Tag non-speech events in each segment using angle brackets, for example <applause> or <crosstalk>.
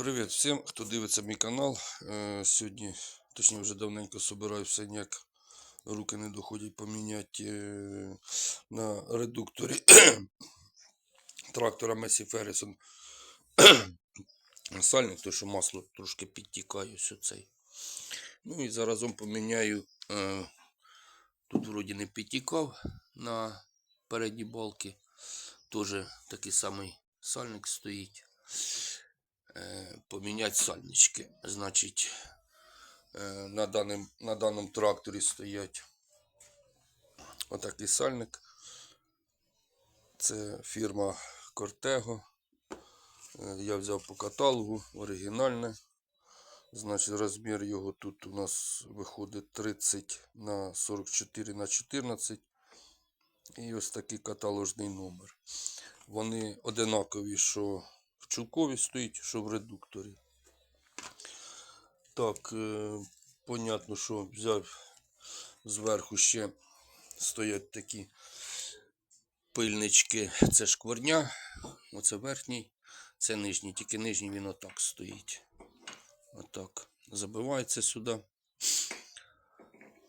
Привіт всім, хто дивиться мій канал. Е, Сьогодні, точніше, вже давненько собираюся, ніяк руки не доходять поміняти е, на редукторі <coughs> трактора Месі Феррісон <coughs> сальник, тому що масло трошки підтікає ось цей. Ну і заразом поміняю. е, Тут вроді не підтікав на передні балки. Теж такий самий сальник стоїть поміняти сальнички. Значить, е, на, даним, на даному тракторі стоять отакий сальник. Це фірма Cortego. Е, Я взяв по каталогу оригінальне. Значить, розмір його тут у нас виходить 30 на 44 на 14. І ось такий каталожний номер. Вони одинакові, що чулкові стоїть, що в редукторі. Так, е, понятно, що взяв зверху ще стоять такі пильнички. Це шкварня, оце верхній, це нижній, тільки нижній він отак стоїть. Отак. Забивається сюди.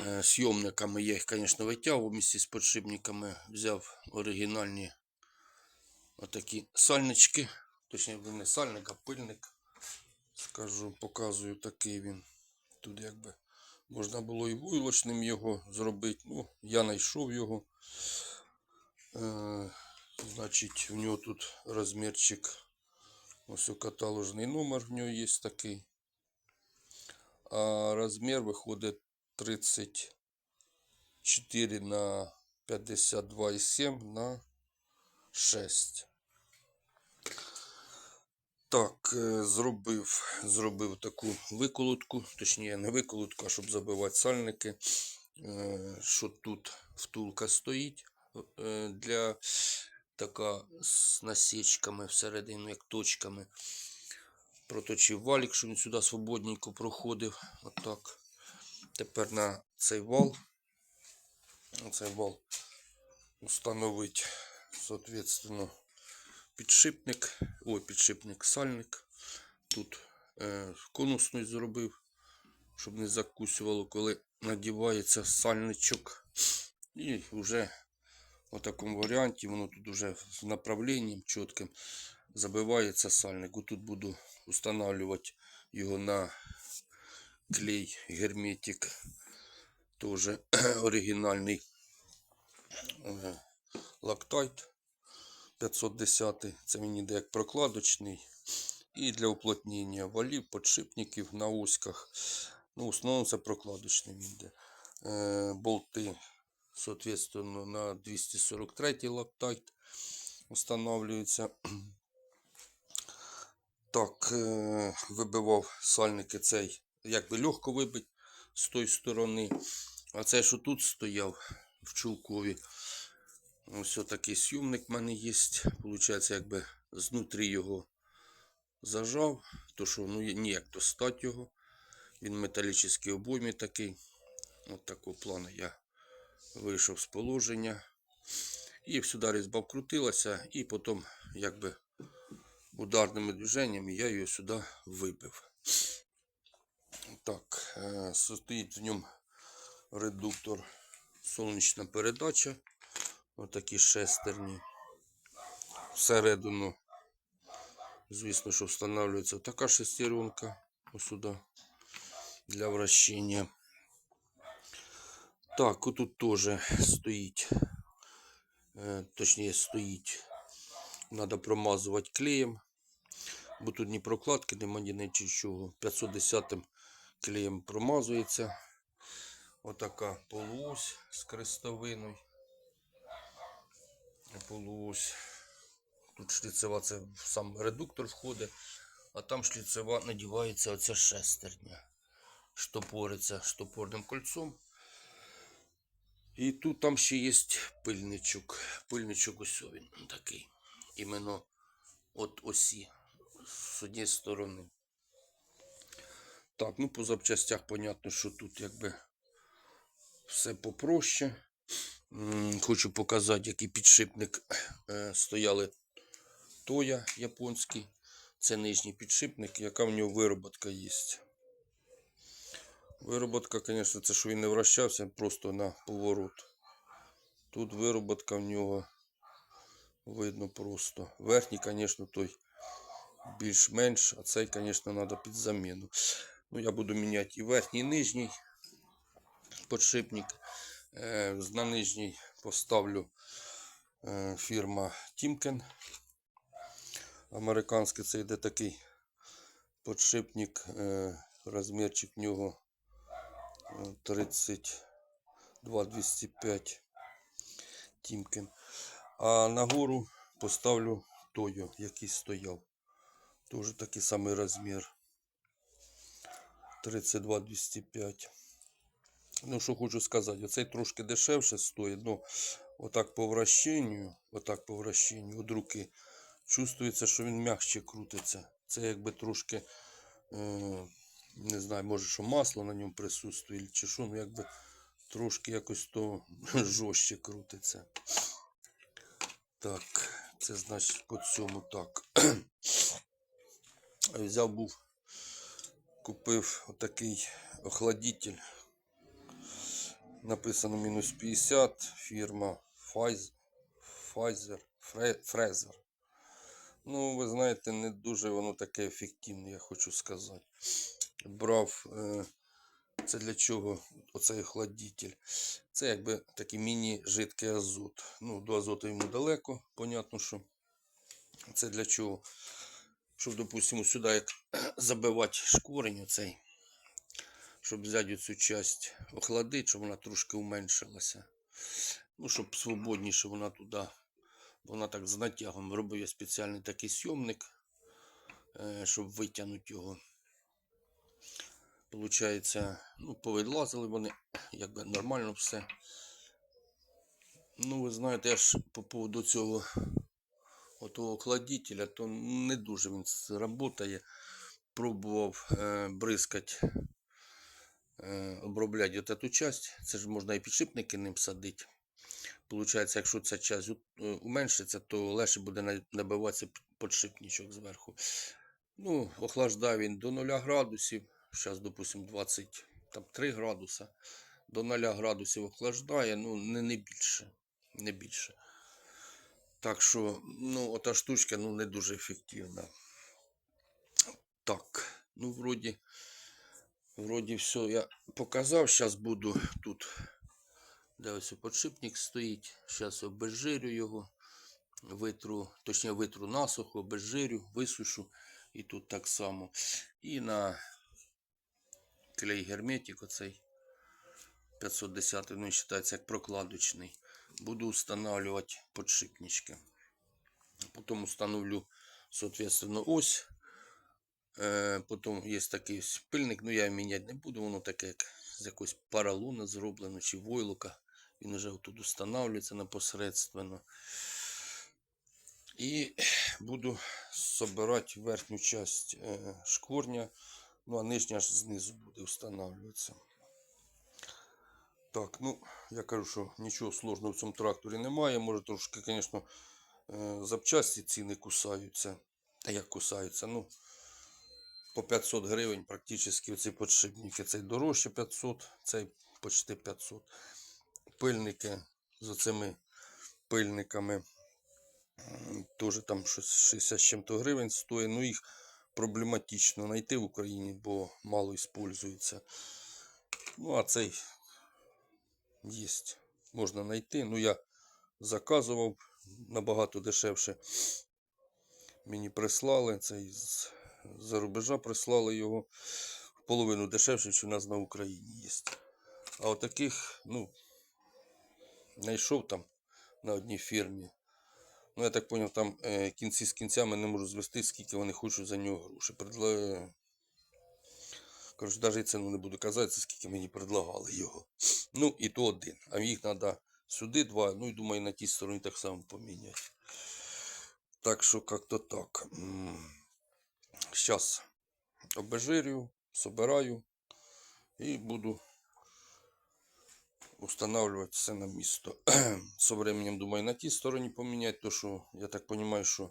Е, Сйомниками я їх, звісно, витягував вместе з подшипниками. Взяв оригінальні отакі сальнички. Точніше, не сальник, а пильник. Скажу, показую такий він. Тут якби можна було і вуйлочним його зробити. Ну, я знайшов його. Е, значить, в нього тут розмірчик. Ось каталожний номер в нього є такий. А розмір виходить 34 на 52,7 на 6. Так, е, зробив, зробив таку виколотку, точніше не виколотку, а щоб забивати сальники. Е, Що тут втулка стоїть е, для така з насічками всередину, як точками. Проточив валік, щоб він сюди свободненько проходив. Отак. Тепер на цей вал. На цей вал установить, соответственно, підшипник, ой, підшипник, сальник. Тут е, конусний зробив, щоб не закусювало, коли надівається сальничок. І вже в такому варіанті воно тут вже з направленням чітким забивається сальник. Тут буду встановлювати його на клей герметик. Теж <clears throat> оригінальний е, лактайт 510. Це він іде як прокладочний. І для уплотнення валів, подшипників на оськах. Ну, в основному це прокладочний він йде. Е, болти, соответственно, на 243 лактайт встановлюються. Так, е, вибивав сальники цей, якби легко вибить з тої сторони. А цей, що тут стояв в чулкові, ось такий сйомник в мене є. Получається, якби знутрі його зажав, то що ну, ніяк достати його. Він металічний обоймі такий. От такого плану я вийшов з положення. І сюди різьба вкрутилася, і потім, якби ударними движеннями я її сюди вибив. Так, е, стоїть в ньому редуктор сонячна передача. Отакі шестерні. Всередину, звісно, що встановлюється така шестеренка сюди для вращення. Так, отут теж стоїть, е, точніше стоїть Надо промазувати клеєм, бо тут ні прокладки, нема ні нічого. 510 клеєм промазується. Отака полуось з крестовиною. Полуось. Тут шліцева, це сам редуктор входить, а там шліцева надівається оця шестерня. Штопориться штопорним кольцом. І тут там ще є пильничок. Пильничок ось він такий іменно от осі з однієї сторони. Так, ну по запчастях понятно, що тут якби все попроще. Хочу показати, який підшипник е, стояли Тоя японський. Це нижній підшипник, яка в нього вироботка є. Вироботка, звісно, це що він не вращався просто на поворот. Тут вироботка в нього видно просто. Верхній, звісно, той більш-менш, а цей, звісно, треба під заміну. Ну, я буду міняти і верхній, і нижній подшипник. Е, на нижній поставлю е, фірма Тімкен. Американський це йде такий подшипник. Е, розмірчик в нього е, 32 205 Тімкен. А нагору поставлю Тойо, який стояв. Тоже такий самий розмір. 32 205. Ну, що хочу сказати, оцей трошки дешевше стоїть, ну, отак по вращенню, отак по вращенню від руки, чувствується, що він м'якше крутиться. Це якби трошки, е, не знаю, може, що масло на ньому присутствує, чи що, ну якби трошки якось то <laughs> жорстче крутиться. Так, це значить по цьому так. <clears throat> Взяв був, купив отакий охладитель. Написано мінус 50, фірма Pfizer, Fraser. Ну, ви знаєте, не дуже воно таке ефективне, я хочу сказати. Брав, е, це для чого оцей охладитель? Це якби такий міні-жидкий азот. Ну, до азоту йому далеко, понятно, що. Це для чого? Щоб, допустимо, сюди як <clears throat> забивати шкурень оцей, щоб взяти цю часть охладити, щоб вона трошки уменшилася. Ну, щоб свободніше вона туди. Вона так з натягом. Робив я спеціальний такий сйомник, е, щоб витягнути його. Получається, ну, повидлазили вони, якби нормально все. Ну, ви знаєте, я ж по поводу цього отого охладителя, то не дуже він працює. Пробував е, бризкати, обробляти от эту часть. Це ж можна і підшипники ним садити. Получається, якщо ця часть е, уменшиться, то легше буде набиватися п- подшипничок зверху. Ну, охлаждає він до 0 градусів. Зараз, допустимо, 23 градуса. До 0 градусів охлаждає, ну, не, не більше. Не більше. Так що, ну, ота штучка ну, не дуже ефективна. Так, ну, вроді, вроді все я показав. Зараз буду тут, де подшипник стоїть. Зараз обезжирю його, витру, точніше витру насухо, обезжирю, висушу. І тут так само. І на клей герметик оцей 510, він вважається як прокладочний. Буду встановлювати подшипнички. Потім установлю, соответственно, ось. Е, потім є такий пильник, ну я міняти не буду, воно таке як з якогось паралуна зроблено чи войлока. Він вже тут встановлюється непосредственно. І <clears throat> буду собирати верхню часть е, шкурня, ну а нижня аж знизу буде встановлюватися. Так, ну, я кажу, що нічого сложного в цьому тракторі немає. Може трошки, звісно, е, запчасті ціни кусаються. Та як кусаються, ну, по 500 гривень практично ці подшипники. Цей дорожче 500, цей почти 500. Пильники з цими пильниками теж там щось 60 з чим-то гривень стоїть. Ну, їх проблематично знайти в Україні, бо мало використовується. Ну, а цей є. Можна знайти. Ну, я заказував набагато дешевше. Мені прислали цей з за рубежа прислали його в половину дешевше, ніж у нас на Україні є. А отаких, ну, знайшов там на одній фірмі. Ну, я так зрозумів, там е, кінці з кінцями не можу звести, скільки вони хочуть за нього грошей. Предла... Коротше, навіть ціну не буду казати, скільки мені предлагали його. Ну, і то один. А їх треба сюди два, ну і думаю, на тій стороні так само поміняти. Так що як-то так. Зараз обезжирю, собираю і буду устанавливать все на місто. <clears throat> Со временем думаю на тій стороні поміняти, то що я так розумію, що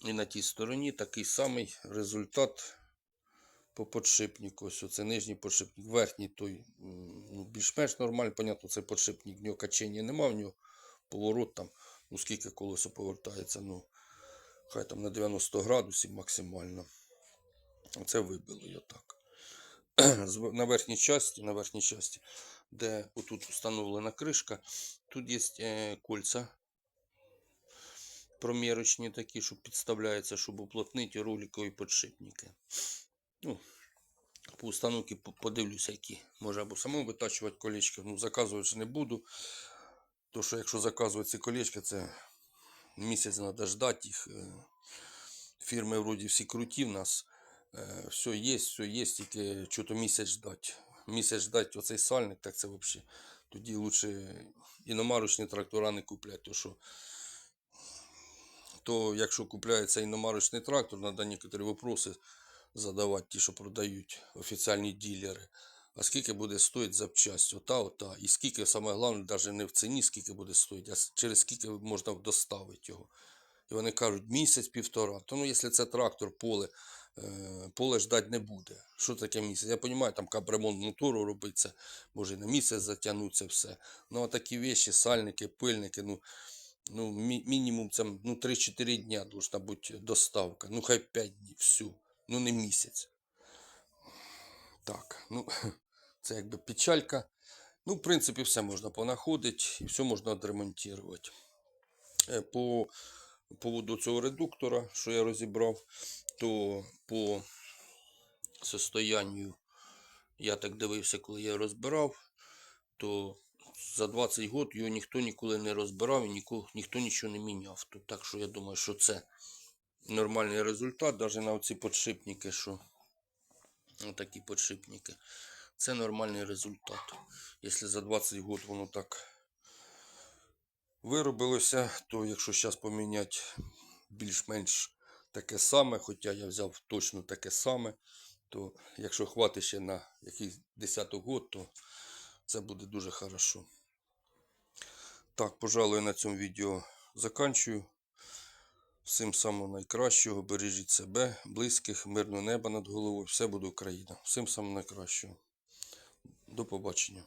І на тій стороні такий самий результат по подшипнику. Ось це нижній подшипник. Верхній той ну, більш-менш нормальний. Понятно, це подшипник, в нього качення нема, в нього поворот там, ну скільки колесо повертається, ну хай там на 90 градусів максимально. Оце вибило я так. <clears throat> На верхній часті, на верхній часті, де отут встановлена кришка, тут є е, кольця промірочні такі, що підставляються, щоб уплотнити роликові подшипники. Ну, по установці подивлюся, які. Може або самому витачувати колечки. Ну, заказувати не буду. То що якщо заказувати ці колечки, це місяць треба ждати їх. е. Фірми вроді всі круті в нас. Все є, все є, тільки що то місяць ждати. Місяць ждати оцей сальник, так це взагалі. Тоді лучше іномарочні трактора не купляти, то що то якщо купляється іномарочний трактор, треба некоторі вопроси задавати, ті, що продають офіціальні ділери. А скільки буде стоїти запчасть? Ота, ота. І скільки, саме головне, навіть не в ціні, скільки буде стоїти, а через скільки можна доставити його. І вони кажуть, місяць-півтора. То ну, якщо це трактор, поле, е, поле ждать не буде. Що таке місяць? Я розумію, там капремонт мотору робиться, може і на місяць затягнуться все. Ну, а такі вещі, сальники, пильники, ну, ну, мі- мінімум це ну, 3-4 дня должна бути доставка. Ну, хай 5 днів, всю. Ну, не місяць. Так, ну, <laughs> це якби печалька. Ну, в принципі, все можна понаходити і все можна відремонтувати. Е, По поводу цього редуктора, що я розібрав, то по состоянню, я так дивився, коли я розбирав, то за 20 років його ніхто ніколи не розбирав і ніко, ніхто нічого не міняв. То, так що я думаю, що це нормальний результат, навіть на оці подшипники, що такі подшипники. Це нормальний результат. Якщо за 20 років воно так виробилося, то якщо зараз поміняти більш-менш таке саме, хоча я взяв точно таке саме, то якщо хватить ще на якийсь десяток год, то це буде дуже хорошо. Так, пожалуй, на цьому відео заканчую. Всім самого найкращого, бережіть себе, близьких, мирного неба над головою. Все буде Україна. Всім самого найкращого. До побачення.